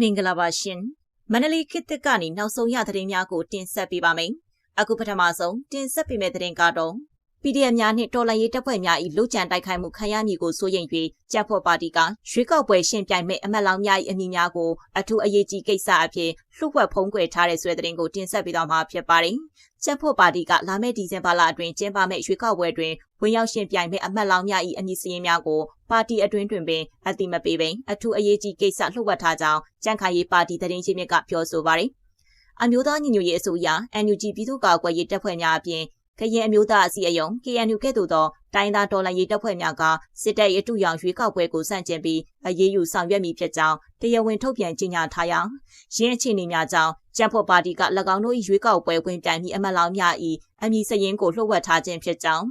မင်္ဂလာပါရှင်မန္တလေးခေတ်သစ်ကနေနောက်ဆုံးရသတင်းများကိုတင်ဆက်ပေးပါမယ်အခုပထမဆုံးတင်ဆက်ပေးမယ့်သတင်းကတော့ PDF များနှင့်တော်လှန်ရေးတပ်ဖွဲ့များ၏လူကြံတိုက်ခိုက်မှုခံရမည်ကိုစိုးရိမ်၍ကြက်ဖို့ပါတီကရွေးကောက်ပွဲရှင်ပြိုင်မဲ့အမတ်လောင်များ၏အမည်များကိုအထူးအရေးကြီးကိစ္စအဖြစ်လှုပ်ဝက်ဖုံးကွယ်ထားတဲ့ဆွဲသတင်းကိုတင်ဆက်ပေးသွားမှာဖြစ်ပါတယ်။ကြက်ဖို့ပါတီကလာမယ့်ဒီဇင်ဘာလအတွင်းကျင်းပမယ့်ရွေးကောက်ပွဲတွင်ဝင်ရောက်ရှင်ပြိုင်မဲ့အမတ်လောင်များ၏အမည်စရင်းများကိုပါတီအတွင်းတွင်ပင်အတိမပေးပင်အထူးအရေးကြီးကိစ္စလှုပ်ဝက်ထားကြောင်းကြံ့ခိုင်ရေးပါတီသတင်းချင်းမြစ်ကပြောဆိုပါတယ်။အမျိုးသားညီညွတ်ရေးအစိုးရ NUG ပြည်သူ့ကာကွယ်ရေးတပ်ဖွဲ့များအပြင် ကရင်အမျိုးသားအစည်းအရုံး KNU ကဲ့သို့သောတိုင်းသားတော်လှန်ရေးတပ်ဖွဲ့များကစစ်တပ်ရဲ့အတူရောင်ရွေးကောက်ပွဲကိုစန့်ကျင်ပြီးအရေးယူဆောင်ရွက်မိဖြစ်ကြောင်းတရားဝင်ထုတ်ပြန်ကြေညာထားရာရင်းအခြေအနေများကြောင့်ကြံ့ဖို့ပါတီက၎င်းတို့၏ရွေးကောက်ပွဲဝင်ပြိုင်ပြီးအမတ်လောင်များ၏အမည်စရင်ကိုလှုပ်ဝက်ထားခြင်းဖြစ်ကြောင်း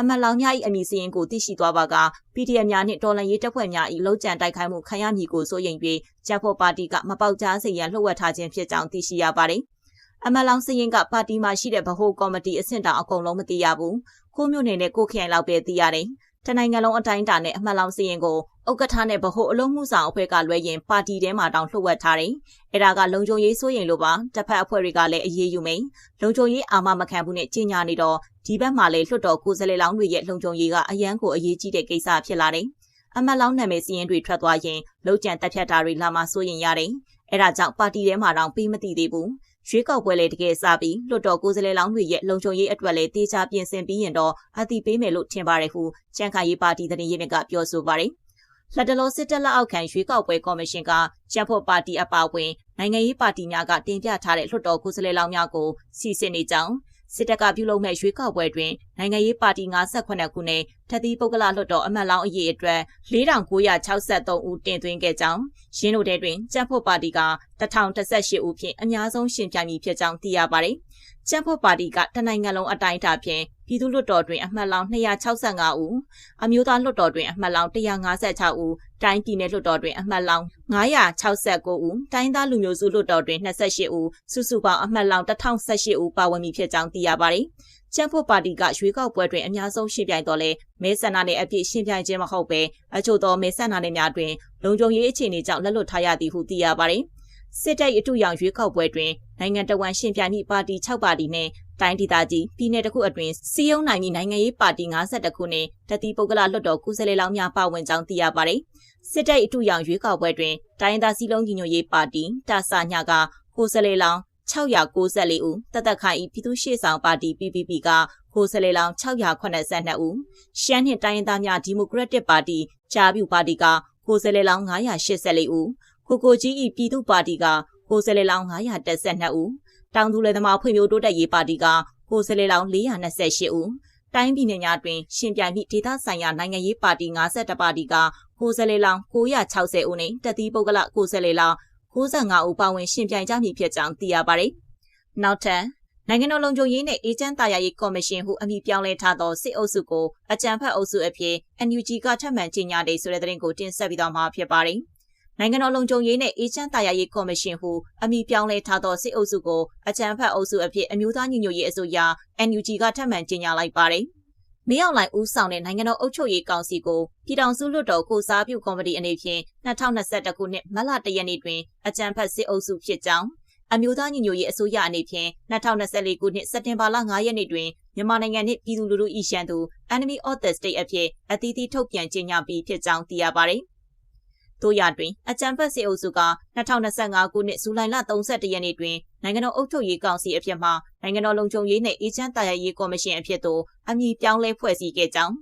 အမတ်လောင်များ၏အမည်စရင်ကိုသိရှိသွားပါက PDF များနှင့်တော်လှန်ရေးတပ်ဖွဲ့များ၏လုံခြံတိုက်ခိုက်မှုခံရမည်ကိုစိုးရိမ်ပြီးကြံ့ဖို့ပါတီကမပေါက်ကြားစေရန်လှုပ်ဝက်ထားခြင်းဖြစ်ကြောင်းသိရှိရပါသည် အမလောင်စရင်ကပါတီမှာရှိတဲ့ဗဟိုကော်မတီအဆင့်တောင်အကုန်လုံးမသိရဘူး။ကိုမျိုးနေနဲ့ကိုခိုင်လောက်ပဲသိရတယ်။တနိုင်ငံလုံးအတိုင်းအတာနဲ့အမလောင်စရင်ကိုဥက္ကဋ္ဌနဲ့ဗဟိုအလုံးမှုဆောင်အဖွဲ့ကလွဲရင်ပါတီထဲမှာတောင်လှုပ်ဝက်ထားတယ်။အဲဒါကလုံခြုံရေးစိုးရင်လို့ပါ။တစ်ဖက်အဖွဲ့တွေကလည်းအရေးယူမိန်။လုံခြုံရေးအာမမခံဘူးနဲ့ကြီးညာနေတော့ဒီဘက်မှာလည်းလွှတ်တော်ကိုယ်စားလှယ်လောင်းတွေရဲ့လုံခြုံရေးကအရန်ကိုအရေးကြီးတဲ့ကိစ္စဖြစ်လာတယ်။အမတ်လောင်းနာမည်စီးရင်တွေထွက်သွားရင်လုံခြံတက်ဖြတ်တာတွေလာမှစိုးရင်ရတယ်။အဲဒါကြောင့်ပါတီထဲမှာတောင်ပြီးမသိသေးဘူး။ ရွေးကောက်ပွဲလေတကယ်စပြီးလွှတ်တော်ကိုယ်စားလှယ်လောင်းတွေရဲ့လုံခြုံရေးအတွက်လည်းတေချာပြင်ဆင်ပြီးရင်တော့အတိပေးမယ်လို့ထင်ပါတယ်ဟုချန်ခိုင်ရေးပါတီသတင်းရင်းမြစ်ကပြောဆိုပါတယ်။လက်တလောစစ်တပ်လက်အောက်ခံရွေးကောက်ပွဲကော်မရှင်ကကျန်းဖို့ပါတီအပါအဝင်နိုင်ငံရေးပါတီများကတင်ပြထားတဲ့လွှတ်တော်ကိုယ်စားလှယ်လောင်းများကိုစီစစ်နေကြောင်း စစ်တပ်ကပြုလုပ်မဲ့ရွေးကောက်ပွဲတွင်နိုင်ငံရေးပါတီ58ခုနဲ့ထပ်သီးပုဂ္ဂလလွှတ်တော်အမတ်လောင်းအရေးအတွက်4963ဦးတင်သွင်းခဲ့ကြောင်းရင်းတို့တဲတွင်ကြက်ဖို့ပါတီက1018ဦးဖြင့်အများဆုံးရှင်ပြိုင်မည်ဖြစ်ကြောင်းသိရပါတယ်။ကြက်ဖို့ပါတီကတနိုင်ငံလုံးအတိုင်းအတာဖြင့် ပြည်သူ့လွှတ်တော်တွင်အမှတ်လောင်း265ဦးအမျိုးသားလွှတ်တော်တွင်အမှတ်လောင်း156ဦးတိုင်းပြည်နယ်လွှတ်တော်တွင်အမှတ်လောင်း969ဦးတိုင်းသားလူမျိုးစုလွှတ်တော်တွင်28ဦးစုစုပေါင်းအမှတ်လောင်း1018ဦးပါဝင်မည်ဖြစ်ကြောင်းသိရပါတယ်။ချမ်ဖို့ပါတီကရွေးကောက်ပွဲတွင်အများဆုံးရှင်ပြိုင်တော်လဲမဲဆန္ဒနယ်အပြည့်ရှင်ပြိုင်ခြင်းမဟုတ်ပဲအချို့သောမဲဆန္ဒနယ်များတွင်လုံခြုံရေးအခြေအနေကြောင့်လက်လွတ်ထားရသည်ဟုသိရပါတယ်။စစ်တပ်အတူရောင်ရွေးကောက်ပွဲတွင်နိုင်ငံတော်ဝန်ရှင်ပြိုင်မိပါတီ6ပါတီနှင့် တိုင်းဒေသကြီးပြည်내တစ်ခုအတွင်းစီယုံနိုင်မည့်နိုင်ငံရေးပါတီ52ခုနှင့်တတိပုဂ္ဂလလွှတ်တော်ကုစလေလောင်းများပါဝင်ကြောင်းသိရပါတယ်။စစ်တပ်အတူရောင်ရွေးကောက်ပွဲတွင်တိုင်းဒေသစီလုံးညီညွတ်ရေးပါတီတာဆာညကကိုစလေလောင်း694ဦးတသက်ခိုင်ပြည်သူ့ရှေ့ဆောင်ပါတီ PPP ကကိုစလေလောင်း682ဦးရှမ်းနှင့်တိုင်းရင်းသားများဒီမိုကရက်တစ်ပါတီဂျာပြူပါတီကကိုစလေလောင်း984ဦးကိုကိုကြီးဤပြည်သူ့ပါတီကကိုစလေလောင်း912ဦး တောင်သူလယ်သမားဖွံ့ဖြိုးတိုးတက်ရေးပါတီကကိုစလေလောင်း428ဦးတိုင်းပြည်နယ်များတွင်ရှင်ပြိုင်မိဒေသဆိုင်ရာနိုင်ငံရေးပါတီ52ပါတီကကိုစလေလောင်း960ဦးနှင့်တတိပုဂ္ဂလကိုစလေလောင်း65ဦးပါဝင်ရှင်ပြိုင်ကြမည်ဖြစ်ကြောင်းသိရပါတယ်။နောက်ထပ်နိုင်ငံတော်လုံခြုံရေးနဲ့အေဂျင့်တာယာရေးကော်မရှင်ဟုအမည်ပြောင်းလဲထားသောစစ်အုပ်စုကိုအကြံဖက်အုပ်စုအဖြစ် NUG ကထပ်မံကြေညာတဲ့ဆိုတဲ့သတင်းကိုတင်ဆက်ပြီးတော့မှာဖြစ်ပါတယ်။ နိုင်ငံတော်လုံခြုံရေးနဲ့အေဂျင့်တာယာရေးကော်မရှင်ဟုအမည်ပြောင်းလဲထားသောစစ်အုပ်စုကိုအကြံဖက်အုပ်စုအဖြစ်အမျိုးသားညီညွတ်ရေးအစိုးရ NUG ကထပ်မံကြေညာလိုက်ပါတယ်။မင်းအောင်လှိုင်ဦးဆောင်တဲ့နိုင်ငံတော်အုပ်ချုပ်ရေးကောင်စီကိုပြည်ထောင်စုလွှတ်တော်ကိုစားပြုကော်မတီအနေဖြင့်2021ခုနှစ်မတ်လ1ရက်နေ့တွင်အကြံဖက်စစ်အုပ်စုဖြစ်ကြောင်းအမျိုးသားညီညွတ်ရေးအစိုးရအနေဖြင့်2024ခုနှစ်စက်တင်ဘာလ9ရက်နေ့တွင်မြန်မာနိုင်ငံနှင့်ပြည်သူလူထု၏ရှမ်းသူ Enemy of the State အဖြစ်အသီးသီးထုတ်ပြန်ကြေညာပြီးဖြစ်ကြောင်းသိရပါသည် တို့ရတွင်အကြံဖက်စစ်အုပ်စုက2025ခုနှစ်ဇူလိုင်လ31ရက်နေ့တွင်နိုင်ငံတော်အုပ်ချုပ်ရေးကောင်စီအဖြစ်မှနိုင်ငံတော်လုံခြုံရေးနှင့်အေဂျင့်တာယာရေးကော်မရှင်အဖြစ်သို့အမည်ပြောင်းလဲဖွဲ့စည်းခဲ့ကြောင်း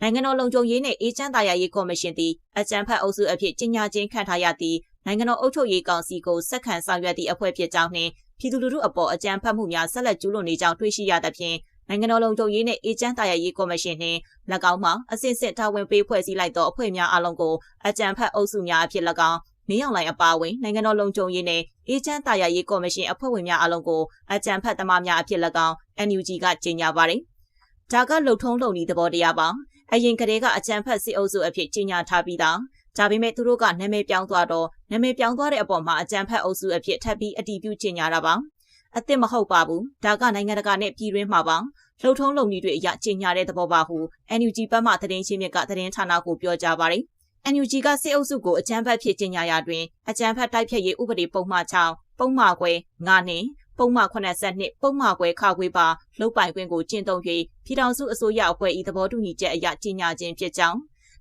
နိုင်ငံတော်လုံခြုံရေးနှင့်အေဂျင့်တာယာရေးကော်မရှင်သည်အကြံဖက်အုပ်စုအဖြစ်ကြီးညာခြင်းခံထားရသည့်နိုင်ငံတော်အုပ်ချုပ်ရေးကောင်စီကိုစက္ကန့်ဆောင်ရွက်သည့်အဖွဲ့ဖြစ်ကြောင်းနှင့်ပြည်သူလူထုအပေါ်အကြံဖက်မှုများဆက်လက်ကျူးလွန်နေကြောင်းတွေ့ရှိရသဖြင့် နိုင်ငံတော်လုံခြုံရေးနှင့်အေဂျင့်တာယာရေးကော်မရှင်နှင့်၎င်းမှအစစ်စစ်တာဝန်ပေးဖွဲ့စည်းလိုက်သောအဖွဲ့များအလုံးကိုအကြံဖက်အုပ်စုများအဖြစ်၎င်းမင်းအောင်လှိုင်အပါအဝင်နိုင်ငံတော်လုံခြုံရေးနဲ့အေဂျင့်တာယာရေးကော်မရှင်အဖွဲ့ဝင်များအလုံးကိုအကြံဖက်သမားများအဖြစ်၎င်း NUG ကကြေညာပါတယ်။ဒါကလှုပ်ထုံးလုံနည်းသဘောတရားပါ။အရင်ကတည်းကအကြံဖက်စစ်အုပ်စုအဖြစ်ကြေညာထားပြီးသား။ဒါပေမဲ့သူတို့ကနာမည်ပြောင်းသွားတော့နာမည်ပြောင်းသွားတဲ့အပေါ်မှာအကြံဖက်အုပ်စုအဖြစ်ထပ်ပြီးအတည်ပြုကြေညာတာပါ။ အစ်စ်မဟုတ်ပါဘူး။ဒါကနိုင်ငံတကာနဲ့ပြည်တွင်းမှာပါလှုပ်ထုံးလုံနည်းတွေအရကြေညာတဲ့သဘောပါဟု NUG ဘက်မှသတင်းချင်းမြစ်ကသတင်းဌာနကိုပြောကြားပါတယ်။ NUG ကစစ်အုပ်စုကိုအကြမ်းဖက်ဖြစ်ကြေညာရာတွင်အကြမ်းဖက်တိုက်ဖျက်ရေးဥပဒေပုံမှန်6ပုံမှန်ခွဲ9နှင့်ပုံမှန်82ပုံမှန်ခွဲခါခွေပါလုတ်ပိုင်ခွင့်ကိုကျင့်သုံး၍ပြည်ထောင်စုအစိုးရအဖွဲ့၏သဘောတူညီချက်အရကြေညာခြင်းဖြစ်ကြောင်း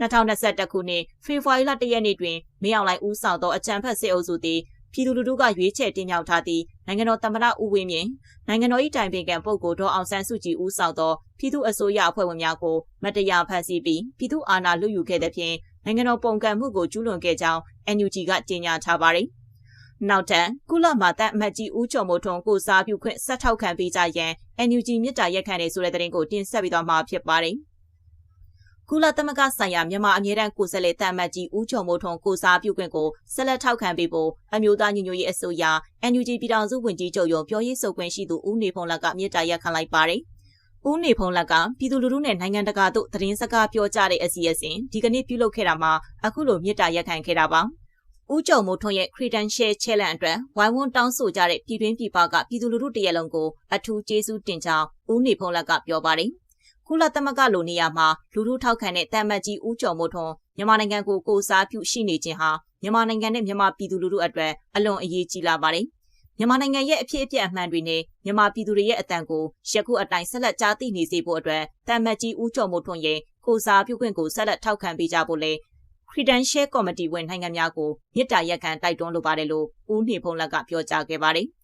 2021ခုနှစ်ဖေဖော်ဝါရီလ1ရက်နေ့တွင်မင်းအောင်လှိုင်ဦးဆောင်သောအကြံဖက်စစ်အုပ်စုသည် ပြည်သူလူထုကရွေးချယ်တင်မြှောက်ထားသည့်နိုင်ငံတော်သမ္မတဦးဝင်းမြင့်နိုင်ငံတော်၏တိုင်ပင်ခံပုဂ္ဂိုလ်ဒေါ်အောင်ဆန်းစုကြည်ဦးဆောင်သောပြည်သူ့အစိုးရအဖွဲ့ဝင်များကိုမတရားဖန်ဆီးပြီးပြည်သူ့အာဏာလုယူခဲ့တဲ့ဖြင့်နိုင်ငံတော်ပုံကံမှုကိုကျူးလွန်ခဲ့ကြောင်း NUG ကကြေညာထားပါတယ်။နောက်ထပ်ကုလမာတပ်အမတ်ကြီးဦးကျော်မိုးထွန်းကိုစားပြုခွင့်ဆက်ထောက်ခံပေးကြရန် NUG မြစ်တာရက်ခံနေဆိုတဲ့တဲ့ရင်ကိုတင်ဆက်ပြီးတော့မှာဖြစ်ပါတယ်။ ကုလသမဂ္ဂဆိုင်ရာမြန်မာအမြဲတမ်းကိုယ်စားလှယ်တမတ်ကြီးဦးကျော်မိုးထွန်းကိုစားပြုခွင့်ကိုဆက်လက်ထောက်ခံပေးဖို့အမျိုးသားညီညွတ်ရေးအစိုးရ NUG ပြည်ထောင်စုဝန်ကြီးချုပ်ရုံးပြောရေးဆိုခွင့်ရှိသူဦးနေဖုံးလက်ကမြေတားရက်ခံလိုက်ပါတယ်။ဦးနေဖုံးလက်ကပြည်သူလူထုနဲ့နိုင်ငံတကာတို့သတင်းစကားပြောကြတဲ့အစီအစဉ်ဒီကနေ့ပြုလုပ်ခဲ့တာမှာအခုလိုမြေတားရက်ခံခဲ့တာပါ။ဦးကျော်မိုးထွန်းရဲ့ credential challenge အတွက်ဝိုင်းဝန်းတောင်းဆိုကြတဲ့ပြည်တွင်းပြည်ပကပြည်သူလူထုတရက်လုံးကိုအထူးကျေးဇူးတင်ကြောင်းဦးနေဖုံးလက်ကပြောပါတယ်။ ကုလသမဂ္ဂလိုနေရာမှာလူထုထောက်ခံတဲ့တမတ်ကြီးဦးကျော်မိုးထွန်းမြန်မာနိုင်ငံကိုကိုစားပြုရှိနေခြင်းဟာမြန်မာနိုင်ငံနဲ့မြန်မာပြည်သူလူထုအတွက်အလွန်အရေးကြီးလာပါတယ်။မြန်မာနိုင်ငံရဲ့အဖြစ်အပျက်အမှန်တွေနဲ့မြန်မာပြည်သူတွေရဲ့အတန်ကိုယခုအတိုင်းဆက်လက်ကြားသိနေစေဖို့အတွက်တမတ်ကြီးဦးကျော်မိုးထွန်းရဲ့ကိုစားပြုခွင့်ကိုဆက်လက်ထောက်ခံပေးကြဖို့လဲ Credential Committee ဝင်နိုင်ငံများကိုမြစ်တာရက်ခံတိုက်တွန်းလိုပါတယ်လို့ဦးနေဖုံးလက်ကပြောကြားခဲ့ပါတယ်။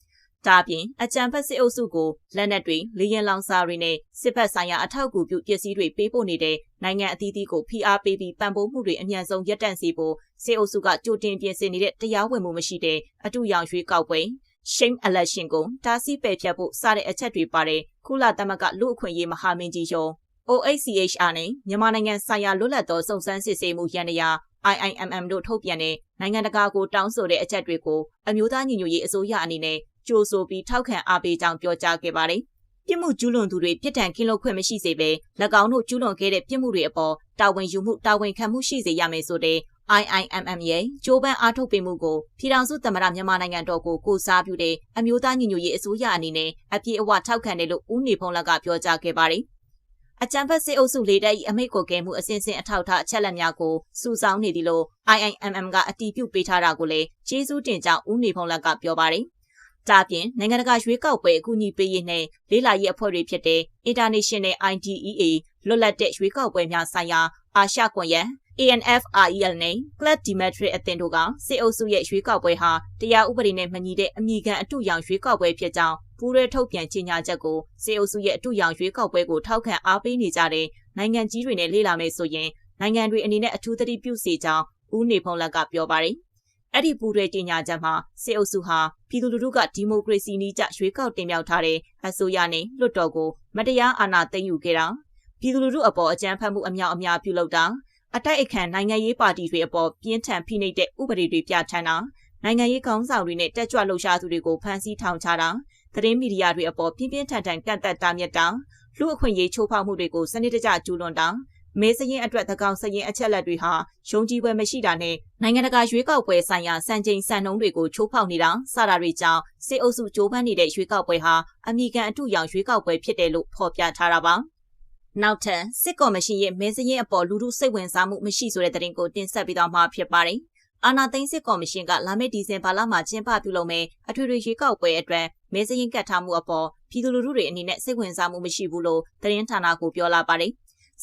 ဒါအပြင်အကြံဖက်စစ်အုပ်စုကိုလက်နက်တွေလေရင်လောင်စာတွေနဲ့စစ်ဖက်ဆိုင်ရာအထောက်အကူပြုပစ္စည်းတွေပေးပို့နေတဲ့နိုင်ငံအသီးသီးကိုဖိအားပေးပြီးပံ့ပိုးမှုတွေအမြန်ဆုံးရပ်တန့်စေဖို့စစ်အုပ်စုကကြိုတင်ပြင်ဆင်နေတဲ့တရားဝင်မှုမရှိတဲ့အတူရောင်ရွေးကောက်ပွဲ shame election ကိုတားဆီးပယ်ဖျက်ဖို့စတဲ့အချက်တွေပါတဲ့ကုလသမဂ္ဂလူအခွင့်အရေးမဟာမင်းကြီးရုံး OHCHR နဲ့မြန်မာနိုင်ငံဆိုင်ရာလွတ်လပ်သောစုံစမ်းစစ်ဆေးမှုရန်ရာ IIMM တို့ထုတ်ပြန်တဲ့နိုင်ငံတကာကိုတောင်းဆိုတဲ့အချက်တွေကိုအမျိုးသားညီညွတ်ရေးအစိုးရအနေနဲ့ ကြိုဆိုပြီးထောက်ခံအားပေးကြောင်းပြောကြားခဲ့ပါတယ်။ပြစ်မှုကျူးလွန်သူတွေပြစ်ဒဏ်ကင်းလွတ်ခွင့်မရှိစေဘဲ၎င်းတို့ကျူးလွန်ခဲ့တဲ့ပြစ်မှုတွေအပေါ်တာဝန်ယူမှုတာဝန်ခံမှုရှိစေရမယ်ဆိုတဲ့ IIMM ရဲ့ကြိုးပမ်းအားထုတ်ပေးမှုကိုပြည်ထောင်စုသမ္မတမြန်မာနိုင်ငံတော်ကိုကိုစားပြုတဲ့အမျိုးသားညီညွတ်ရေးအစိုးရအနေနဲ့အပြည့်အဝထောက်ခံတယ်လို့ဦးနေဖုံးလက်ကပြောကြားခဲ့ပါတယ်။အကြံဖက်စစ်အုပ်စုလေးတပ်၏အမိတ်ကိုကဲမှုအစဉ်စဉ်အထောက်အထားအချက်လက်များကိုစုဆောင်းနေသည်လို့ IIMM ကအတည်ပြုပေးထားတာကိုလည်းကျေးဇူးတင်ကြောင်းဦးနေဖုံးလက်ကပြောပါတယ် ဒါပြင်နိုင်ငံတကာရွေးကောက်ပွဲအကူအညီပေးရေးနဲ့လေးလာရေးအဖွဲ့တွေဖြစ်တဲ့ International IDEA လွတ်လပ်တဲ့ရွေးကောက်ပွဲများဆိုင်ရာအာရှကွန်ရက် ANFREL နဲ့ Club Dimetri အသင်းတို့ကစစ်အုပ်စုရဲ့ရွေးကောက်ပွဲဟာတရားဥပဒေနဲ့မညီတဲ့အမိခံအတူရောင်ရွေးကောက်ပွဲဖြစ်ကြောင်းပူးရဲထုတ်ပြန်ကြေညာချက်ကိုစစ်အုပ်စုရဲ့အတူရောင်ရွေးကောက်ပွဲကိုထောက်ခံအားပေးနေကြတဲ့နိုင်ငံကြီးတွေနဲ့လေ့လာမယ်ဆိုရင်နိုင်ငံတွေအနေနဲ့အထူးသတိပြုစေကြောင်းဦးနေဖုံးလက်ကပြောပါတယ်။ အဲ့ဒီပူးတွဲတင်ညာချက်မှာစစ်အုပ်စုဟာပြည်သူလူထုကဒီမိုကရေစီနည်းကျရွေးကောက်တင်မြှောက်ထားတဲ့အစိုးရနဲ့လွှတ်တော်ကိုမတရားအာဏာသိမ်းယူခဲ့တာပြည်သူလူထုအပေါ်အကြမ်းဖက်မှုအများအများပြုလုပ်တာအတိုက်အခံနိုင်ငံရေးပါတီတွေအပေါ်ပြင်းထန်ဖိနှိပ်တဲ့ဥပဒေတွေပြဋ္ဌာန်းတာနိုင်ငံရေးခေါင်းဆောင်တွေနဲ့တက်ကြွလှုပ်ရှားသူတွေကိုဖမ်းဆီးထောင်ချတာသတင်းမီဒီယာတွေအပေါ်ပြင်းပြင်းထန်ထန်ကန့်သက်တာမြတ်တာလူအခွင့်အရေးချိုးဖောက်မှုတွေကိုစနစ်တကျကျူးလွန်တာ မဲစရင်အတွက်သကောင်စရင်အချက်လက်တွေဟာယုံကြည်ပွဲမရှိတာနဲ့နိုင်ငံတကာရွေးကောက်ပွဲဆိုင်ရာစံချိန်စံနှုန်းတွေကိုချိုးဖောက်နေတာစတာတွေကြောင့်စစ်အုပ်စုကြိုးပမ်းနေတဲ့ရွေးကောက်ပွဲဟာအမိကန်အထူရောင်ရွေးကောက်ပွဲဖြစ်တယ်လို့ဖော်ပြထားတာပါနောက်ထပ်စစ်ကော်မရှင်ရဲ့မဲစရင်အပေါ်လူထုစိတ်ဝင်စားမှုမရှိဆိုတဲ့သတင်းကိုတင်ဆက်ပေးသွားမှာဖြစ်ပါတယ်အာနာသိန်းစစ်ကော်မရှင်ကလာမယ့်ဒီဇင်ဘာလမှာကျင်းပပြုလုပ်မယ်အထွေထွေရွေးကောက်ပွဲအတွက်မဲစရင်ကတ်ထားမှုအပေါ်ပြည်သူလူထုတွေအနေနဲ့စိတ်ဝင်စားမှုမရှိဘူးလို့သတင်းဌာနကပြောလာပါတယ်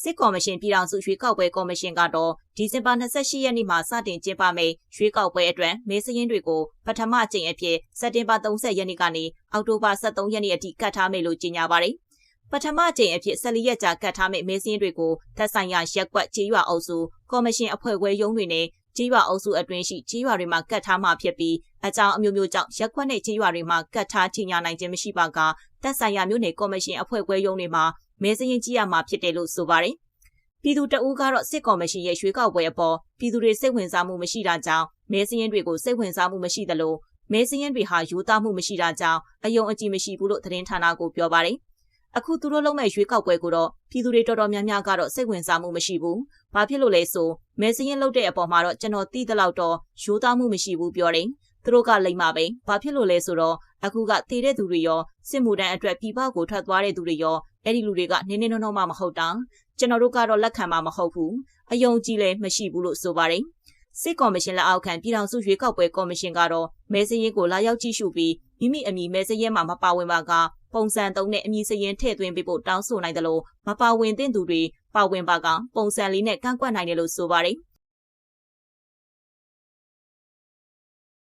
စစ်ကော်မရှင်ပြည်ထောင်စုရွေးကောက်ပွဲကော်မရှင်ကတော့ဒီဇင်ဘာ28ရက်နေ့မှာစတင်ကျင်းပမယ့်ရွေးကောက်ပွဲအတွက်မဲစရင်းတွေကိုပထမကြိမ်အဖြစ်စက်တင်ဘာ30ရက်နေ့ကနေအောက်တိုဘာ23ရက်နေ့အထိကတ်ထားမယ်လို့ကြေညာပါတယ်။ပထမကြိမ်အဖြစ်14ရက်ကြာကတ်ထားမယ့်မဲစရင်းတွေကိုသက်ဆိုင်ရာရက်ကွက်ကြေးရွာအုပ်စုကော်မရှင်အဖွဲ့ခွဲရုံးတွေနဲ့ ကြေးရွာအုပ်စုအတွင်းရှိကြေးရွာတွေမှာကတ်ထားမှာဖြစ်ပြီးအကြောင်းအမျိုးမျိုးကြောင့်ရက်ကွက်နဲ့ကြေးရွာတွေမှာကတ်ထားချိန်ညာနိုင်ခြင်းမရှိပါကသက်ဆိုင်ရာမြို့နယ်ကော်မရှင်အဖွဲ့ခွဲရုံးတွေမှာမဲစရင်ကြည့်ရမှာဖြစ်တယ်လို့ဆိုပါတယ်။ပြည်သူတအူးကတော့စစ်ကော်မရှင်ရဲ့ရွေးကောက်ပွဲအပေါ်ပြည်သူတွေစိတ်ဝင်စားမှုမရှိတာကြောင့်မဲစရင်တွေကိုစိတ်ဝင်စားမှုမရှိသလိုမဲစရင်တွေဟာယူသားမှုမရှိတာကြောင့်အယုံအကြည်မရှိဘူးလို့သတင်းဌာနကပြောပါတယ်။အခုသူတို့လုံးမဲ့ရွေးကောက်ပွဲကိုတော့ပြည်သူတွေတော်တော်များများကတော့စိတ်ဝင်စားမှုမရှိဘူး။ဘာဖြစ်လို့လဲဆို မဲစင်းလုပ်တဲ့အပေါ်မှာတော့ကျွန်တော်သိသလောက်တော့ရိုးသားမှုမရှိဘူးပြောတယ်။သူတို့ကလိမ့်ပါပဲ။ဘာဖြစ်လို့လဲဆိုတော့အခုကတည်တဲ့သူတွေရောစစ်မှုတန်းအတွက်ပြည်ပကိုထွက်သွားတဲ့သူတွေရောအဲ့ဒီလူတွေကနင်းနေနှောနှောမှမဟုတ်တာ။ကျွန်တော်တို့ကတော့လက်ခံမှာမဟုတ်ဘူး။အယုံကြည်လည်းမရှိဘူးလို့ဆိုပါတယ်။စစ်ကော်မရှင်လက်အောက်ခံပြည်ထောင်စုရွေးကောက်ပွဲကော်မရှင်ကတော့မဲစရင်ကိုလာရောက်ကြည့်ရှုပြီးမိမိအမည်မဲစရင်မှာမပါဝင်ပါကပုံစံသုံးတဲ့အမည်စရင်ထည့်သွင်းပေးဖို့တောင်းဆိုနိုင်တယ်လို့မပါဝင်တဲ့သူတွေ ပါဝင်ပါကပုံစံလေးနဲ့ကန့်ကွက်နိုင်တယ်လို့ဆိုပါတယ်။